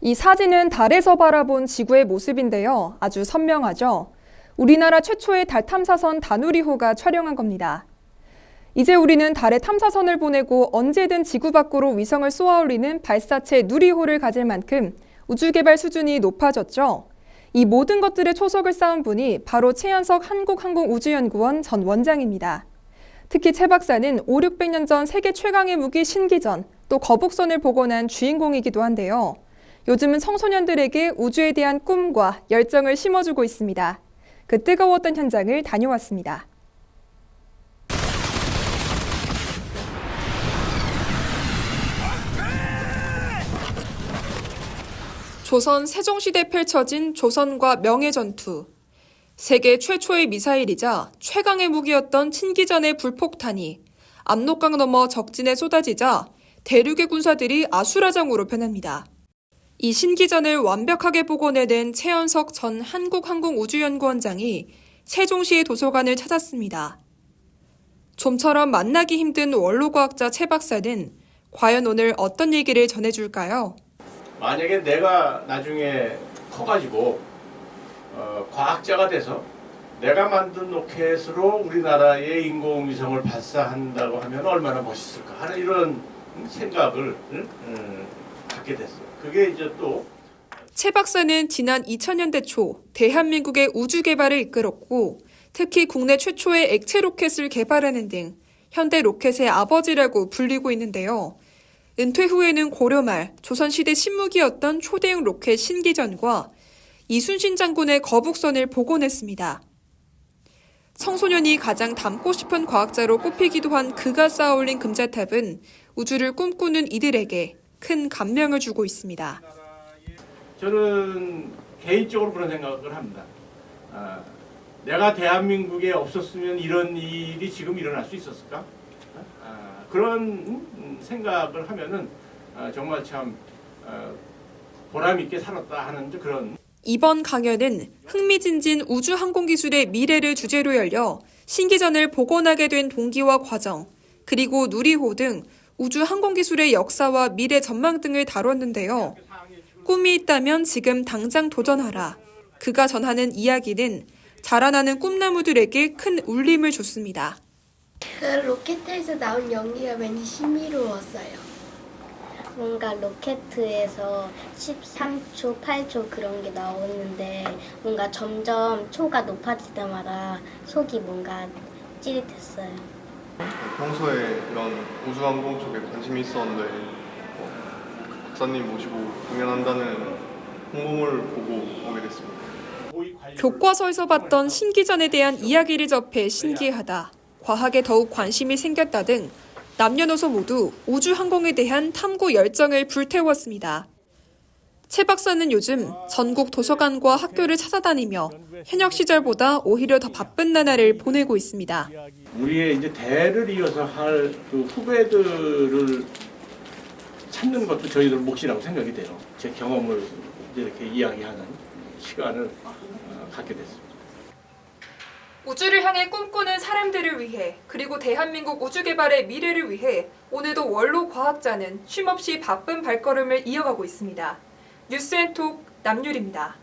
이 사진은 달에서 바라본 지구의 모습인데요. 아주 선명하죠. 우리나라 최초의 달 탐사선 다누리호가 촬영한 겁니다. 이제 우리는 달에 탐사선을 보내고 언제든 지구 밖으로 위성을 쏘아 올리는 발사체 누리호를 가질 만큼 우주 개발 수준이 높아졌죠. 이 모든 것들의 초석을 쌓은 분이 바로 최현석 한국항공우주연구원 전 원장입니다. 특히 최 박사는 5, 600년 전 세계 최강의 무기 신기전, 또 거북선을 복원한 주인공이기도 한데요. 요즘은 청소년들에게 우주에 대한 꿈과 열정을 심어주고 있습니다. 그 뜨거웠던 현장을 다녀왔습니다. 조선 세종시대 펼쳐진 조선과 명예 전투. 세계 최초의 미사일이자 최강의 무기였던 친기전의 불폭탄이 압록강 넘어 적진에 쏟아지자 대륙의 군사들이 아수라장으로 변합니다. 이 신기전을 완벽하게 복원해낸 최연석 전 한국항공우주연구원장이 세종시의 도서관을 찾았습니다. 좀처럼 만나기 힘든 원로과학자 최 박사는 과연 오늘 어떤 얘기를 전해줄까요? 만약에 내가 나중에 커가지고 어, 과학자가 돼서 내가 만든 로켓으로 우리나라의 인공위성을 발사한다고 하면 얼마나 멋있을까 하는 이런 생각을 응? 음, 갖게 됐어요. 그게 이제 또 최 박사는 지난 2000년대 초 대한민국의 우주 개발을 이끌었고 특히 국내 최초의 액체 로켓을 개발하는 등 현대 로켓의 아버지라고 불리고 있는데요. 은퇴 후에는 고려 말 조선시대 신무기였던 초대형 로켓 신기전과 이순신 장군의 거북선을 복원했습니다. 청소년이 가장 닮고 싶은 과학자로 꼽히기도 한 그가 쌓아올린 금자탑은 우주를 꿈꾸는 이들에게 큰 감명을 주고 있습니다. 저는 개인적으로 그런 생각을 합니다. 아, 내가 대한민국에 없었으면 이런 일이 지금 일어날 수 있었을까? 아, 그런 음, 생각을 하면은 아, 정말 참 아, 보람 있게 살았다 하는 그런 이번 강연은 흥미진진 우주 항공 기술의 미래를 주제로 열려 신기전을 복원하게 된 동기와 과정, 그리고 누리호 등 우주 항공 기술의 역사와 미래 전망 등을 다뤘는데요. 꿈이 있다면 지금 당장 도전하라. 그가 전하는 이야기는 자라나는 꿈나무들에게 큰 울림을 줬습니다. 그 로켓에서 나온 연기가 왠지 신비로웠어요. 뭔가 로켓에서 13초, 8초 그런 게 나오는데 뭔가 점점 초가 높아질 때마다 속이 뭔가 찌릿했어요. 평소에 이런 우주항공 쪽에 관심이 있었는데 어, 박사님 모시고 공연한다는 홍보물을 보고 오게 됐습니다. 교과서에서 봤던 신기전에 대한 이야기를 접해 신기하다. 과학에 더욱 관심이 생겼다 등 남녀노소 모두 우주 항공에 대한 탐구 열정을 불태웠습니다. 최 박사는 요즘 전국 도서관과 학교를 찾아다니며 현역 시절보다 오히려 더 바쁜 나날을 보내고 있습니다. 우리의 이제 대를 이어서 할 그 후배들을 찾는 것도 저희들 몫이라고 생각이 돼요. 제 경험을 이제 이렇게 이야기하는 시간을 어, 갖게 됐습니다. 우주를 향해 꿈꾸는 사람들을 위해 그리고 대한민국 우주 개발의 미래를 위해 오늘도 원로 과학자는 쉼없이 바쁜 발걸음을 이어가고 있습니다. 뉴스앤톡 남유리입니다.